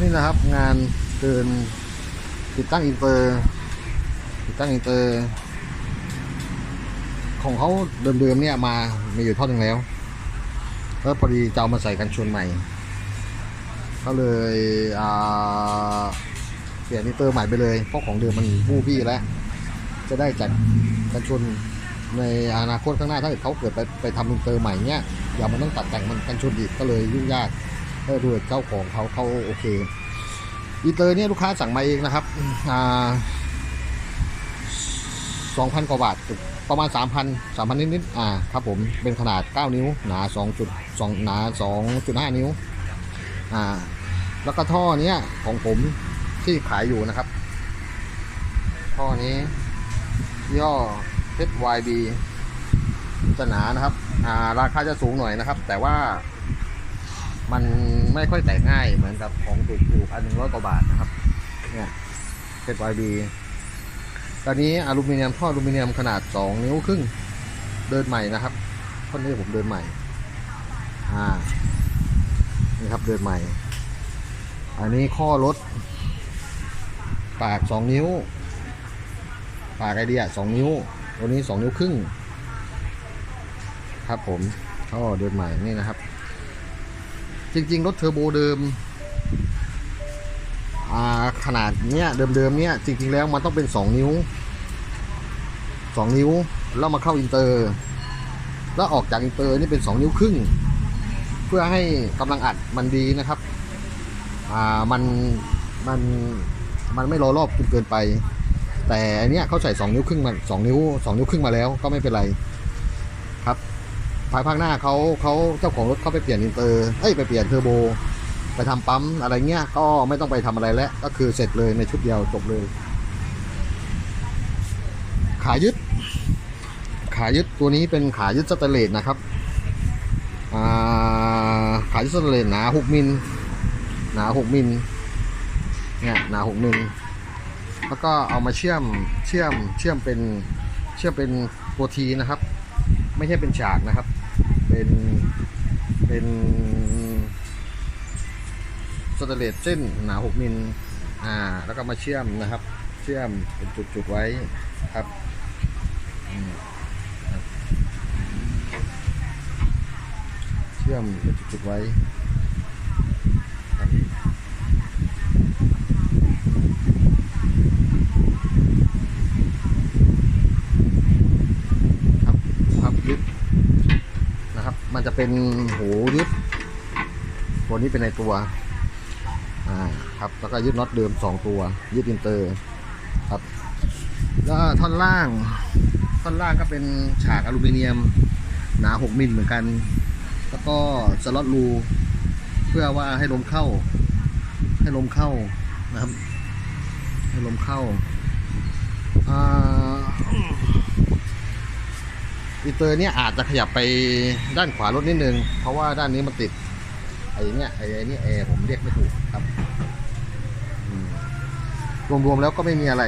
นี่นะครับงานเดินติดตั้งอินเตอร์ติดตั้งอินเตอร์ ของเขาเดิมๆเนี่ยมามีอยู่ท่อนึงแล้วแล้วพอดีจะเอามาใส่กันชนใหม่ ก็เลยเปลี่ยนอินเตอร์ใหม่ไปเลยเพราะของเดิมมันบู้บี้แล้ว จะได้จัดกันชนในอนาคตข้างหน้าถ้าเกิดเขาเกิดไปไปทำอินเตอร์ใหม่เนี่ยอย่ามันต้องตัดแต่งมันกันชนอีกก็เลยยุ่งยาก ก็ดูเจ้าของเขาเขาโอเคอินเตอร์เนี่ยลูกค้าสั่งมาเองนะครับอ่าสองพันกว่าบาทประมาณสามพันสามพันนิดๆอ่าครับผมเป็นขนาด 9 นิ้ว หนา2จุด2หนา 2.5 นิ้วอ่าแล้วก็ท่อเนี้ยของผมที่ขายอยู่นะครับ ท่อนี้ย่อ HYB จะหนานะครับอ่าราคาจะสูงหน่อยนะครับ แต่ว่า มันไม่ค่อยแตกง่ายเหมือนกับของถูกๆอันหนึ่งร้อยกว่าบาทนะครับ เนี่ย HYB ตอนนี้อลูมิเนียมท่ออลูมิเนียมขนาด2นิ้วครึ่งเดินใหม่นะครับท่อนนี้ผมเดินใหม่ อ่า นี่ครับเดินใหม่ อันนี้ข้อรถ ปาก2นิ้ว ปากไอเดียสองนิ้ว ตัวนี้สองนิ้วครึ่ง ครับผมท่อเดินใหม่นี่นะครับ จริง ๆ รถเทอร์โบเดิมขนาดเนี้ยเดิมๆเนี้ยจริง ๆ แล้วมันต้องเป็นสองนิ้วสองนิ้วแล้วมาเข้าอินเตอร์ แล้วออกจากอินเตอร์นี่เป็นสองนิ้วครึ่ง เพื่อให้กำลังอัดมันดีนะครับอ่ามันมันมันไม่รอรอบจนเกินไป แต่อันเนี้ยเขาใส่สองนิ้วครึ่งมาสองนิ้วสองนิ้วครึ่งมาแล้วก็ไม่เป็นไรครับ ภายภาคหน้าเขาเขาเจ้าของรถเขาไปเปลี่ยนอินเตอร์เอ้ยไปเปลี่ยนเทอร์โบ ไปทำปั๊มอะไรเงี้ย ก็ไม่ต้องไปทำอะไรแล้ว ก็คือเสร็จเลยในชุดเดียวจบเลย ขายึด ขายึดตัวนี้เป็นขายึดสแตเลสนะครับอ่าขายึดสแตเลสหนาหกมิลหนาหกมิลเนี่ยหนาหกมิลแล้วก็เอามาเชื่อมเชื่อมเชื่อมเป็นเชื่อมเป็นตัวทีนะครับ ไม่ใช่เป็นฉากนะครับ เป็นเป็นสเตเลตเส้นหนา6มิลอ่าแล้วก็มาเชื่อมนะครับ เชื่อมเป็นจุดๆไว้ครับเชื่อมเป็นจุดๆไว้ครับ ครับครับยึดนะครับ มันจะเป็นหูยึดตัวนี้เป็นในตัว อ่า ครับ แล้วก็ยึดน็อตเดิมสองตัว ยึดอินเตอร์ครับ แล้วท่อนล่าง ท่อนล่างก็เป็นฉากอลูมิเนียม หนา6มิลเหมือนกัน แล้วก็สล็อตรู เพื่อว่าให้ลมเข้า ให้ลมเข้านะครับ ให้ลมเข้า อ่า อินเตอร์เนี่ยอาจจะขยับไปด้านขวารถนิดนึง เพราะว่าด้านนี้มันติดไอ้เนี่ยไอ้ไอ้นี่แอร์ผมเรียกไม่ถูกครับอืมรวมๆแล้วก็ไม่มีอะไร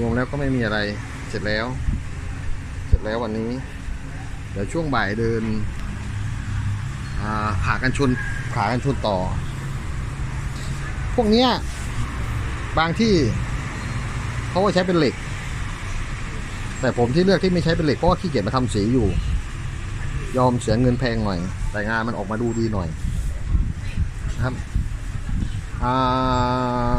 รวมๆแล้วก็ไม่มีอะไร เสร็จแล้ว เสร็จแล้ววันนี้ เดี๋ยวช่วงบ่ายเดินอ่าขากันชนขากันชนต่อ พวกเนี้ยบางที่เขาก็ใช้เป็นเหล็ก แต่ผมที่เลือกที่ไม่ใช้เป็นเหล็กเพราะว่าขี้เกียจมาทำสีอยู่ ยอมเสียเงินแพงหน่อย แต่งานมันออกมาดูดีหน่อยนะครับอ่า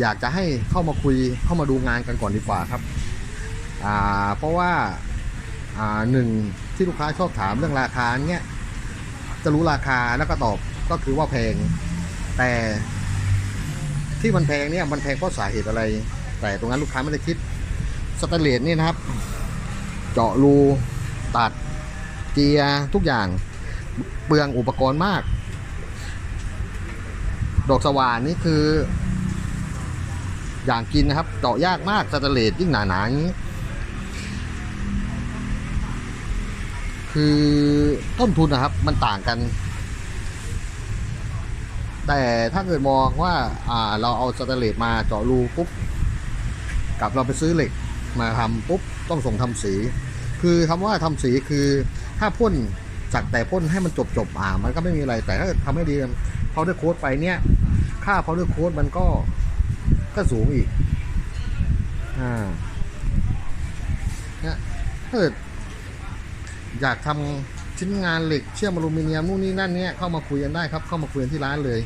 อยากจะให้เข้ามาคุยเข้ามาดูงานกันก่อนดีกว่าครับอ่าเพราะว่าอ่าหนึ่งที่ลูกค้าชอบถามเรื่องราคาเนี้ยจะรู้ราคาแล้วก็ตอบก็คือว่าแพง แต่ที่มันแพงเนี่ยมันแพงเพราะสาเหตุอะไร แต่ตรงนั้นลูกค้าไม่ได้คิด สแตเลสนี่นะครับ เจาะรูตัดเจียร์ทุกอย่างเปลืองอุปกรณ์มาก ดอกสว่านนี่คือ อย่างกินนะครับ เจาะยากมากสแตเลสยิ่งหนาๆอย่างนี้คือต้นทุนนะครับมันต่างกัน แต่ถ้าเกิดมองว่า อ่าเราเอาสแตเลสมาเจาะรูปุ๊บกับเราไปซื้อเหล็ก มาทำปุ๊บต้องส่งทำสี คือคำว่าทำสีคือถ้าพ่นสักแต่พ่นให้มันจบจบๆอ่ามันก็ไม่มีอะไรแต่ถ้าเกิดทำให้ดีพาวเดอร์โค้ดไปเนี่ย ค่าพาวเดอร์โค้ดมันก็ก็สูงอีกอ่าเนี่ยถ้าเกิดอยากทำชิ้นงานเหล็กเชื่อมอลูมิเนียมนู่นนี่นั่นเนี่ยเข้ามาคุยกันได้ครับ เข้ามาคุยกันที่ร้านเลย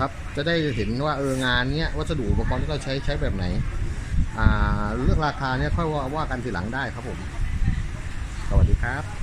ครับจะได้เห็นว่าเอองานเนี้ยวัสดุอุปกรณ์ที่เราใช้ใช้แบบไหน เรื่องราคาเนี่ยค่อยว่าว่ากันทีหลังได้ครับผม สวัสดีครับ